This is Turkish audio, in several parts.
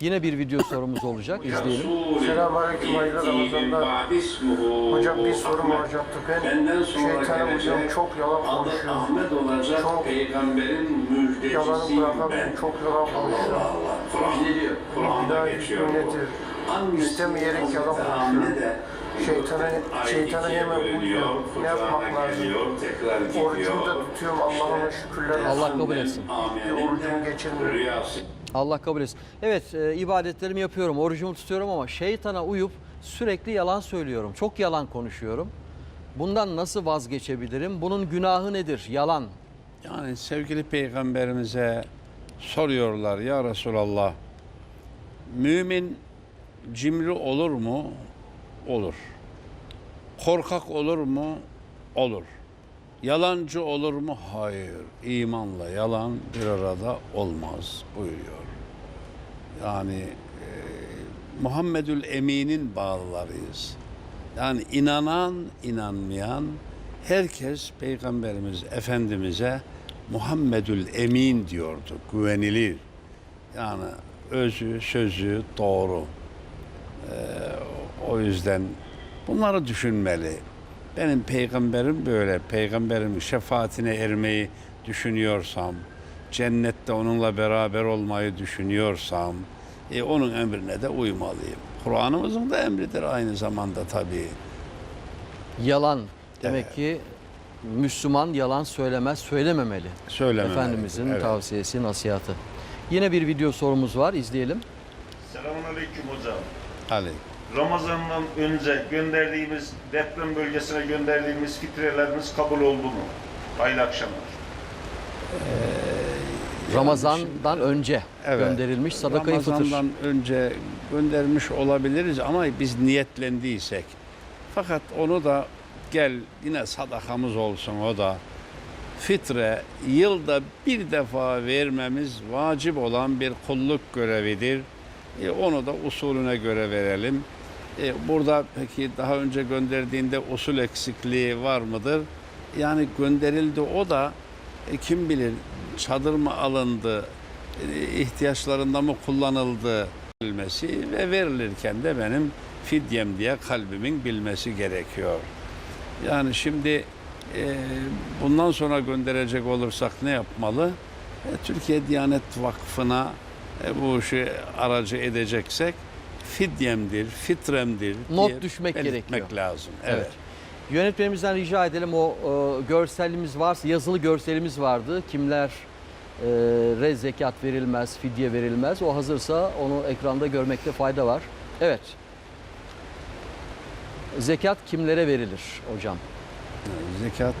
Yine bir video sorumuz olacak. İzleyelim. Selamünaleyküm hayırlı Ramazanlar. Hocam bir sorum olacaktı. Ben şeytana uyuyorum, gelecek çok yalan konuşuyorum. Ahmet olacak Çok peygamberin Yalanı müjdecisiyim bırakamıyorum, ben. çok yalan konuşuyorum. Kur'an geliyor. Kur'an'da İlahi geçiyor hükmü bu. nedir? Hangisi İstemeyerek yalan konuşuyorum. Şeytana, şeytana bölünüyor, uyuyorum. Ne yapmak lazım? Orucumu da tutuyorum, Allah'ıma şükürler olsun. Allah kabul etsin. Bir orucumu geçirmiyorum. Allah kabul etsin. Evet e, ibadetlerimi yapıyorum, orucumu tutuyorum ama şeytana uyup sürekli yalan söylüyorum. Çok yalan konuşuyorum. Bundan nasıl vazgeçebilirim? Bunun günahı nedir? Yalan. Yani sevgili peygamberimize soruyorlar ya Resulallah. Mümin cimri olur mu? Olur. Korkak olur mu? Olur. Yalancı olur mu? Hayır. İmanla yalan bir arada olmaz buyuruyor. Yani e, Muhammedül Emin'in bağlılarıyız. Yani inanan, inanmayan herkes Peygamberimiz Efendimiz'e Muhammedül Emin diyordu. Güvenilir. Yani özü, sözü doğru. Ee, o yüzden bunları düşünmeli. Benim peygamberim böyle. Peygamberimin şefaatine ermeyi düşünüyorsam, cennette onunla beraber olmayı düşünüyorsam, e, onun emrine de uymalıyım. Kur'an'ımızın da emridir aynı zamanda tabii. Yalan. Demek ki Müslüman yalan söylemez, söylememeli. Söylememeli. Efendimizin Evet. tavsiyesi, nasihatı. Yine bir video sorumuz var. İzleyelim. Selamünaleyküm hocam. Ali. Ramazan'dan önce gönderdiğimiz deprem bölgesine gönderdiğimiz fitrelerimiz kabul oldu mu? Hayırlı akşamlar. Ramazan'dan önce Evet. gönderilmiş sadakayı fıtır. Ramazan'dan önce göndermiş olabiliriz ama biz niyetlendiysek. Fakat onu da gel yine sadakamız olsun o da. Fitre yılda bir defa vermemiz vacip olan bir kulluk görevidir. E, onu da usulüne göre verelim. E, burada peki daha önce gönderdiğinde usul eksikliği var mıdır? Yani gönderildi o da e, kim bilir çadır mı alındı, e, ihtiyaçlarında mı kullanıldı bilmesi ve verilirken de benim fidyem diye kalbimin bilmesi gerekiyor. Yani şimdi e, bundan sonra gönderecek olursak ne yapmalı? E, Türkiye Diyanet Vakfı'na e, bu işi aracı edeceksek fidyemdir, fitremdir Not diye düşmek gerekiyor. lazım. Evet. Evet. Yönetmenimizden rica edelim o e, görselimiz varsa, yazılı görselimiz vardı. Kimler e, re zekat verilmez, fidye verilmez. O hazırsa onu ekranda görmekte fayda var. Evet. Zekat kimlere verilir hocam? Zekat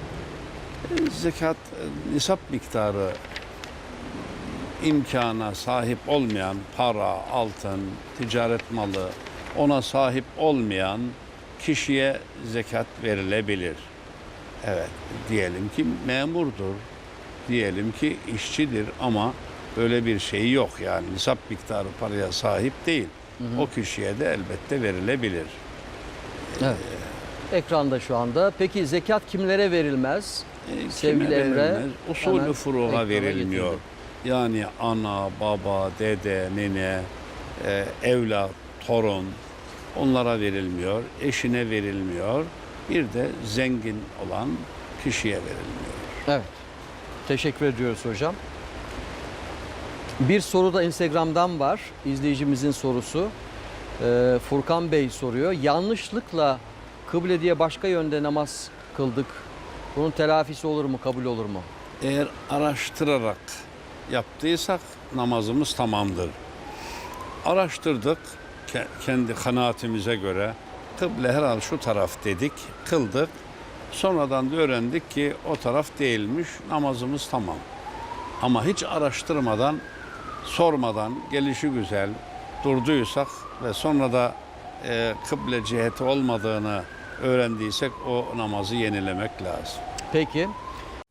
e, zekat e, nisap miktarı imkana sahip olmayan para, altın, ticaret malı ona sahip olmayan kişiye zekat verilebilir. Evet, diyelim ki memurdur, diyelim ki işçidir ama böyle bir şey yok yani nisap miktarı paraya sahip değil. O kişiye de elbette verilebilir. Evet. Ekranda şu anda. Peki zekat kimlere verilmez? E, Sevgili Emre, verilmez? Usulü ekrana verilmiyor. getirdim. Yani ana, baba, dede, nene, e, evlat, torun onlara verilmiyor. Eşine verilmiyor. Bir de zengin olan kişiye verilmiyor. Evet. Teşekkür ediyoruz hocam. Bir soru da Instagram'dan var. İzleyicimizin sorusu. Ee, Furkan Bey soruyor. Yanlışlıkla kıble diye başka yönde namaz kıldık. Bunun telafisi olur mu, kabul olur mu? Eğer araştırarak yaptıysak namazımız tamamdır. Araştırdık ke- kendi kanaatimize göre kıble herhal şu taraf dedik, kıldık. Sonradan da öğrendik ki o taraf değilmiş, namazımız tamam. Ama hiç araştırmadan, sormadan, gelişi güzel durduysak ve sonra da e, kıble ciheti olmadığını öğrendiysek o namazı yenilemek lazım. Peki.